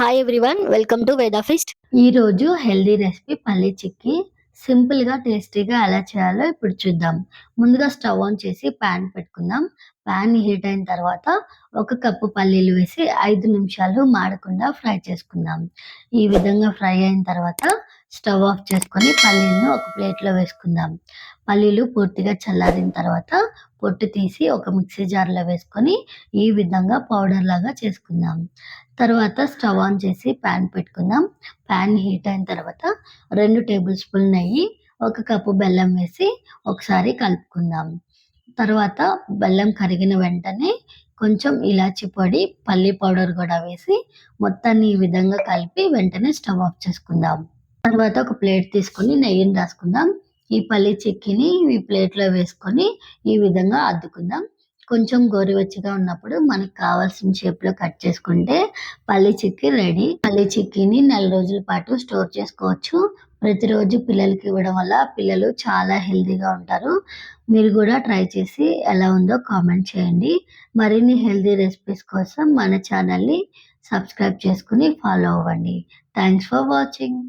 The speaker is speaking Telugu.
Hi everyone welcome to Veda feast ఈరోజు హెల్దీ రెసిపీ పల్లీ చిక్కీ సింపుల్గా టేస్టీగా ఎలా చేయాలో ఇప్పుడు చూద్దాం. ముందుగా స్టవ్ ఆన్ చేసి ప్యాన్ పెట్టుకుందాం. ప్యాన్ హీట్ అయిన తర్వాత ఒక కప్పు పల్లీలు వేసి ఐదు నిమిషాలు మాడకుండా ఫ్రై చేసుకుందాం. ఈ విధంగా ఫ్రై అయిన తర్వాత స్టవ్ ఆఫ్ చేసుకొని పల్లీలను ఒక ప్లేట్లో వేసుకుందాం. పల్లీలు పూర్తిగా చల్లారిన తర్వాత పొట్టు తీసి ఒక మిక్సీ జార్లో వేసుకొని ఈ విధంగా పౌడర్ లాగా చేసుకుందాం. తర్వాత స్టవ్ ఆన్ చేసి ప్యాన్ పెట్టుకుందాం. ప్యాన్ హీట్ అయిన తర్వాత రెండు టేబుల్ స్పూన్ నెయ్యి ఒక కప్పు బెల్లం వేసి ఒకసారి కలుపుకుందాం. తర్వాత బెల్లం కరిగిన వెంటనే కొంచెం ఇలాచి పొడి పల్లి పౌడర్ కూడా వేసి మొత్తాన్ని ఈ విధంగా కలిపి వెంటనే స్టవ్ ఆఫ్ చేసుకుందాం. తర్వాత ఒక ప్లేట్ తీసుకొని నెయ్యిని రాసుకుందాం. ఈ పల్లి చిక్కిని ఈ ప్లేట్లో వేసుకొని ఈ విధంగా అద్దుకుందాం. కొంచెం గోరువెచ్చగా ఉన్నప్పుడు మనకు కావాల్సిన షేప్లో కట్ చేసుకుంటే పల్లి చిక్కి రెడీ. పల్లి చిక్కీని నెల రోజుల పాటు స్టోర్ చేసుకోవచ్చు. ప్రతిరోజు పిల్లలకి ఇవ్వడం వల్ల పిల్లలు చాలా హెల్తీగా ఉంటారు. మీరు కూడా ట్రై చేసి ఎలా ఉందో కామెంట్ చేయండి. మరిన్ని హెల్తీ రెసిపీస్ కోసం మన ఛానల్ని సబ్స్క్రైబ్ చేసుకుని ఫాలో అవ్వండి. Thanks for watching.